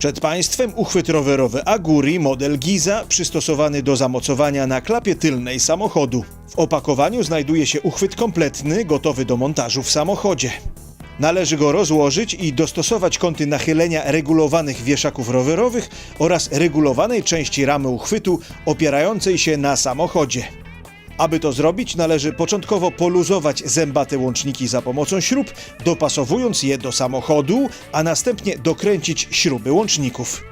Przed Państwem uchwyt rowerowy Aguri model Giza przystosowany do zamocowania na klapie tylnej samochodu. W opakowaniu znajduje się uchwyt kompletny, gotowy do montażu w samochodzie. Należy go rozłożyć i dostosować kąty nachylenia regulowanych wieszaków rowerowych oraz regulowanej części ramy uchwytu opierającej się na samochodzie. Aby to zrobić, należy początkowo poluzować zębate łączniki za pomocą śrub, dopasowując je do samochodu, a następnie dokręcić śruby łączników.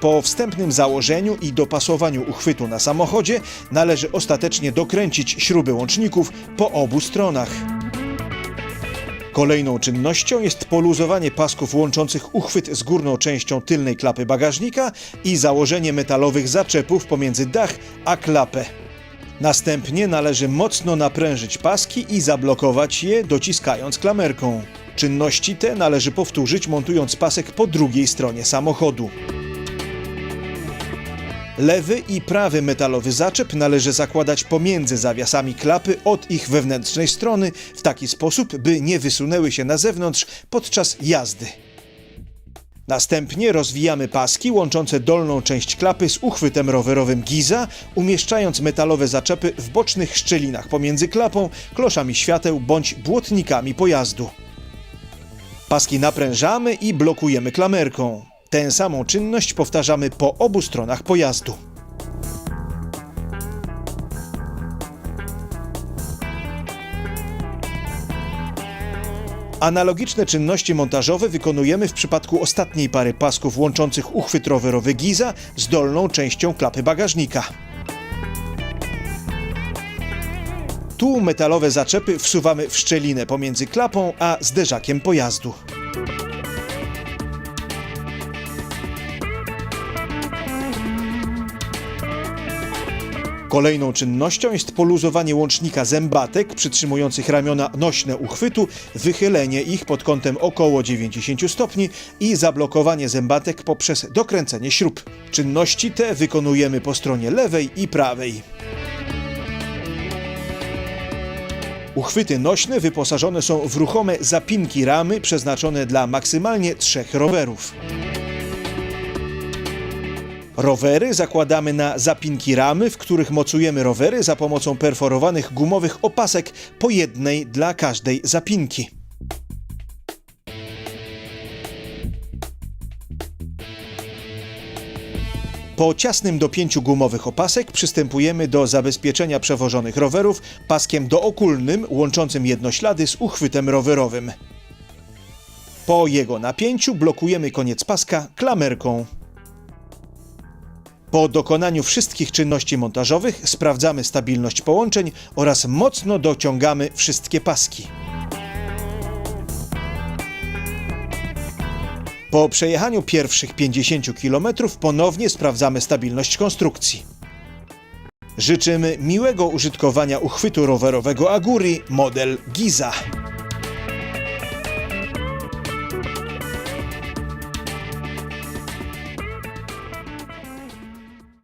Po wstępnym założeniu i dopasowaniu uchwytu na samochodzie należy ostatecznie dokręcić śruby łączników po obu stronach. Kolejną czynnością jest poluzowanie pasków łączących uchwyt z górną częścią tylnej klapy bagażnika i założenie metalowych zaczepów pomiędzy dach a klapę. Następnie należy mocno naprężyć paski i zablokować je, dociskając klamerką. Czynności te należy powtórzyć, montując pasek po drugiej stronie samochodu. Lewy i prawy metalowy zaczep należy zakładać pomiędzy zawiasami klapy od ich wewnętrznej strony w taki sposób, by nie wysunęły się na zewnątrz podczas jazdy. Następnie rozwijamy paski łączące dolną część klapy z uchwytem rowerowym Giza, umieszczając metalowe zaczepy w bocznych szczelinach pomiędzy klapą, kloszami świateł bądź błotnikami pojazdu. Paski naprężamy i blokujemy klamerką. Tę samą czynność powtarzamy po obu stronach pojazdu. Analogiczne czynności montażowe wykonujemy w przypadku ostatniej pary pasków łączących uchwyt rowerowy Giza z dolną częścią klapy bagażnika. Tu metalowe zaczepy wsuwamy w szczelinę pomiędzy klapą a zderzakiem pojazdu. Kolejną czynnością jest poluzowanie łącznika zębatek przytrzymujących ramiona nośne uchwytu, wychylenie ich pod kątem około 90 stopni i zablokowanie zębatek poprzez dokręcenie śrub. Czynności te wykonujemy po stronie lewej i prawej. Uchwyty nośne wyposażone są w ruchome zapinki ramy przeznaczone dla maksymalnie trzech rowerów. Rowery zakładamy na zapinki ramy, w których mocujemy rowery za pomocą perforowanych gumowych opasek po jednej dla każdej zapinki. Po ciasnym dopięciu gumowych opasek przystępujemy do zabezpieczenia przewożonych rowerów paskiem dookulnym łączącym jednoślady z uchwytem rowerowym. Po jego napięciu blokujemy koniec paska klamerką. Po dokonaniu wszystkich czynności montażowych sprawdzamy stabilność połączeń oraz mocno dociągamy wszystkie paski. Po przejechaniu pierwszych 50 km ponownie sprawdzamy stabilność konstrukcji. Życzymy miłego użytkowania uchwytu rowerowego Aguri model Giza.